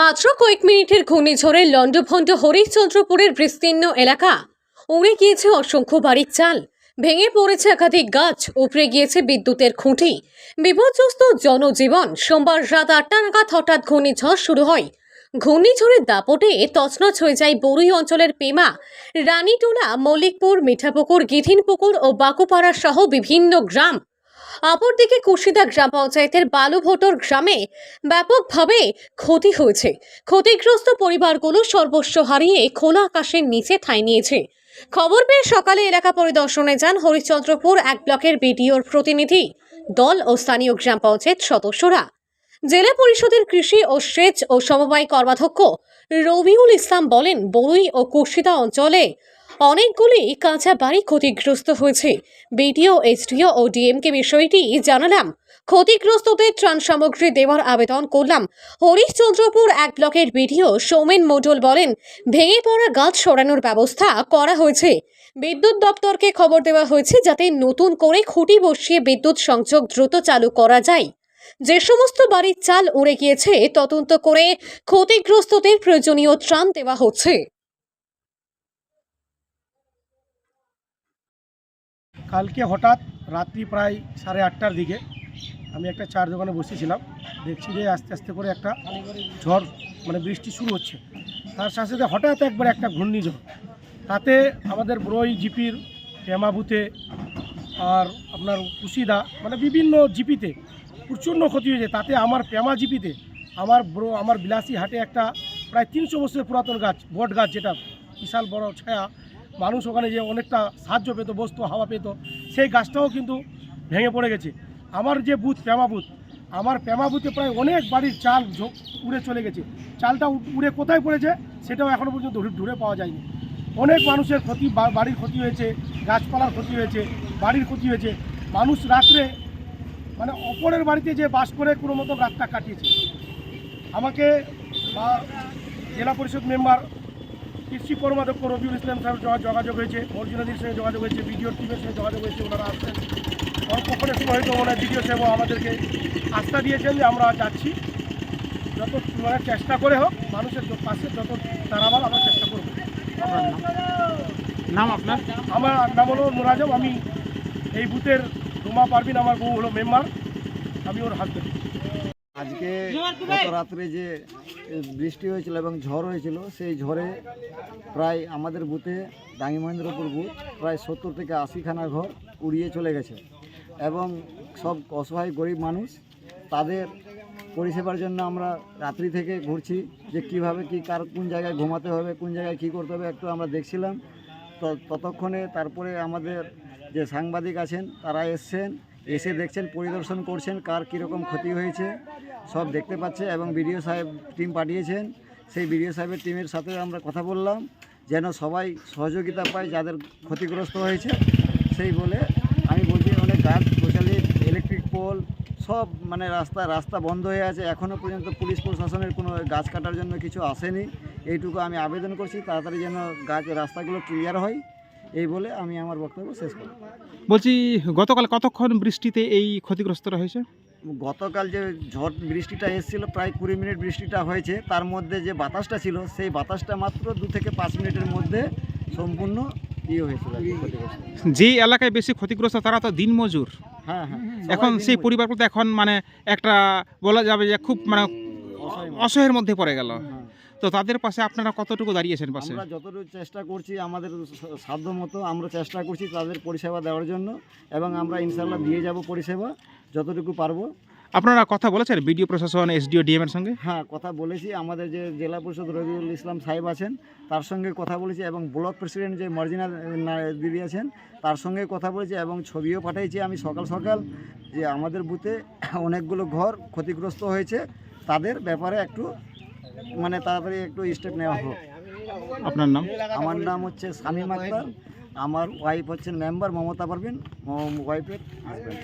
মাত্র কয়েক মিনিটের ঘূর্ণিঝড়ে লণ্ডভণ্ড হরিশ্চন্দ্রপুরের বিস্তীর্ণ এলাকা। উড়ে গিয়েছে অসংখ্য বাড়ির চাল। ভেঙে পড়েছে একাধিক গাছ। উপড়ে গিয়েছে বিদ্যুতের খুঁটি। বিপর্যস্ত জনজীবন। সোমবার রাত আটটা নাগাদ হঠাৎ ঘূর্ণিঝড় শুরু হয়। ঘূর্ণিঝড়ের দাপটে তছনছ হয়ে যায় বরুই অঞ্চলের পেমা, রানীটোলা, মল্লিকপুর, মিঠাপুকুর, গিধিনপুকুর ও বাকুপাড়া সহ বিভিন্ন গ্রাম। অপরদিকে কুশিদা গ্রাম পঞ্চায়েতের বালুভোটর গ্রামে ব্যাপকভাবে ক্ষতি হয়েছে। ক্ষতিগ্রস্ত পরিবারগুলো সর্বস্ব হারিয়ে খোলা আকাশের নিচে ঠাঁই নিয়েছে। খবর পেয়ে সকালে এলাকা পরিদর্শনে যান হরিশ্চন্দ্রপুর এক ব্লকের বিডিওর প্রতিনিধি, দল ও স্থানীয় গ্রাম পঞ্চায়েত সদস্যরা। জেলা পরিষদের কৃষি ও সেচ ও সমবায় কর্মাধ্যক্ষ রবিউল ইসলাম বলেন, বরুই ও কুর্শিদা অঞ্চলে অনেকগুলি কাঁচা বাড়ি ক্ষতিগ্রস্ত হয়েছে। বিডিও, এসডিও ও ডিএমকে বিষয়টি জানালাম। ক্ষতিগ্রস্তদের ত্রাণ সামগ্রী দেওয়ার আবেদন করলাম। হরিশচন্দ্রপুর এক ব্লকের বিডিও সৌমেন মডল বলেন, ভেঙে পড়া গাছ সরানোর ব্যবস্থা করা হয়েছে। বিদ্যুৎ দপ্তরকে খবর দেওয়া হয়েছে যাতে নতুন করে খুঁটি বসিয়ে বিদ্যুৎ সংযোগ দ্রুত চালু করা যায়। যে সমস্ত বাড়ির চাল উড়ে গিয়েছে, তদন্ত করে ক্ষতিগ্রস্তদের প্রয়োজনীয় ত্রাণ দেওয়া হচ্ছে। কালকে হঠাৎ রাত্রি প্রায় সাড়ে আটটার দিকে আমি একটা চার দোকানে বসেছিলাম। দেখছি যে আস্তে আস্তে করে একটা ঝড় মানে বৃষ্টি শুরু হচ্ছে। তার সাথে সাথে হঠাৎ একবার একটা ঘূর্ণিঝড়। তাতে আমাদের ব্রই, জিপির, পেমাবুতে আর আপনার কুশিদা মানে বিভিন্ন জিপিতে প্রচণ্ড ক্ষতি হয়েছে। তাতে আমার পেমা জিপিতে আমার ব্রো, আমার বিলাসী হাটে একটা প্রায় তিনশো বছরের পুরাতন গাছ, বট গাছ যেটা বিশাল বড় ছায়া মানুষ ওখানে যে অনেকটা সাহায্য পেতো, বসতো, হাওয়া পেতো, সেই গাছটাও কিন্তু ভেঙে পড়ে গেছে। আমার যে বুথ পেমা বুথ আমার পেমা বুথে প্রায় অনেক বাড়ির চাল উড়ে চলে গেছে। চালটা উড়ে কোথায় পড়েছে সেটাও এখনও পর্যন্ত ধরে পাওয়া যায়নি। অনেক মানুষের ক্ষতি বাড়ির ক্ষতি হয়েছে, গাছপালার ক্ষতি হয়েছে, বাড়ির ক্ষতি হয়েছে। মানুষ রাত্রে মানে অপরের বাড়িতে যে বাস করে, কোনো মতো রাতটা কাটিয়েছে। আমাকে জেলা পরিষদ মেম্বার কৃষি কর্মাধ্যক্ষ রবিউল ইসলাম সাহেব যোগা- যোগাযোগ হয়েছে মর্জুনাদির সঙ্গে যোগাযোগ হয়েছে বিডিও টিমের সঙ্গে যোগাযোগ হয়েছে ওনারা আসছেন। অল্পক্ষণের সময় হয়তো ওনার বিডিও সাহেব আমাদেরকে আস্থা দিয়েছেন যে আমরা যাচ্ছি। যত মানে চেষ্টা করে হোক মানুষের পাশে যত দাঁড়াবার আমরা চেষ্টা করব। নাম? আপনার? আমার নাম হলো নুরাজম আমি এই বুথের রুমা পারবিন আমার বউ হলো মেম্বার আমি ওর হাজবেন্ড আজকে গত রাত্রে যে বৃষ্টি হয়েছিল এবং ঝড় হয়েছিল, সেই ঝড়ে প্রায় আমাদের বুথে ডাঙ্গি মহেন্দ্রপুর বুথ প্রায় সত্তর থেকে আশিখানা ঘর উড়িয়ে চলে গেছে এবং সব অসহায় গরিব মানুষ তাদের পরিষেবার জন্য আমরা রাত্রি থেকে ঘুরছি যে কীভাবে কি কার কোন জায়গায় ঘুমাতে হবে, কোন জায়গায় কি করতে হবে একটু আমরা দেখছিলাম। তো ততক্ষণে তারপরে আমাদের যে সাংবাদিক আছেন তারা এসছেন, এসে দেখছেন, পরিদর্শন করছেন কার কীরকম ক্ষতি হয়েছে। সব দেখতে পাচ্ছে এবং বিডিও সাহেব টিম পাঠিয়েছেন। সেই বিডিও সাহেবের টিমের সাথে আমরা কথা বললাম, যেন সবাই সহযোগিতা পায় যাদের ক্ষতিগ্রস্ত হয়েছে। সেই বলে আমি বলছি, অনেক গাছ গোছালি ইলেকট্রিক পোল সব মানে রাস্তা রাস্তা বন্ধ হয়ে আছে। এখনও পর্যন্ত পুলিশ প্রশাসনের কোনো গাছ কাটার জন্য কিছু আসেনি। এইটুকু আমি আবেদন করছি, তাড়াতাড়ি যেন গাছ, রাস্তাগুলো ক্লিয়ার হয়। এই বলে আমি আমার বক্তব্য শেষ করি বলছি, গতকাল কতক্ষণ বৃষ্টিতে এই ক্ষতিগ্রস্তরা হয়েছে? গতকাল যে ঝড় বৃষ্টিটা এসেছিল প্রায় কুড়ি মিনিট বৃষ্টিটা হয়েছে তার মধ্যে যে বাতাসটা ছিল সেই বাতাসটা মাত্র দু থেকে পাঁচ মিনিটের মধ্যে সম্পূর্ণ ইয়ে হয়েছিল আর কি, ক্ষতিগ্রস্ত। যে এলাকায় বেশি ক্ষতিগ্রস্ত তারা তো দিনমজুর হ্যাঁ হ্যাঁ এখন সেই। পরিবারগুলো তো এখন মানে একটা বলা যাবে যে খুব মানে। অসহায়ের মধ্যে পড়ে গেল হ্যাঁ। তো তাদের পাশে আপনারা কতটুকু দাঁড়িয়েছেন পাশে আমরা যতটুকু চেষ্টা করছি আমাদের সাধ্য মতো আমরা চেষ্টা করছি তাদের পরিষেবা দেওয়ার জন্য এবং আমরা ইনশাল্লাহ দিয়ে যাব পরিষেবা যতটুকু পারব। আপনারা কথা বলেছেন বিডিও প্রশাসন এসডিও ডিএম এর সঙ্গে? হ্যাঁ কথা বলেছি। আমাদের যে জেলা পরিষদ রবিউল ইসলাম সাহেব আছেন তার সঙ্গে কথা বলেছি এবং ব্লক প্রেসিডেন্ট যে মর্জিনা দিদি আছেন তার সঙ্গে কথা বলেছি এবং ছবিও পাঠিয়েছি আমি সকাল সকাল যে আমাদের বুথে অনেকগুলো ঘর ক্ষতিগ্রস্ত হয়েছে। তাদের ব্যাপারে একটু মানে তাড়াতাড়ি একটু স্টেপ নেওয়া হোক। আপনার নাম? আমার নাম হচ্ছে শামীম আক্তার। আমার ওয়াইফ হচ্ছেন মেম্বার মমতা পারভিন ওয়াইফের হাজব্যান্ড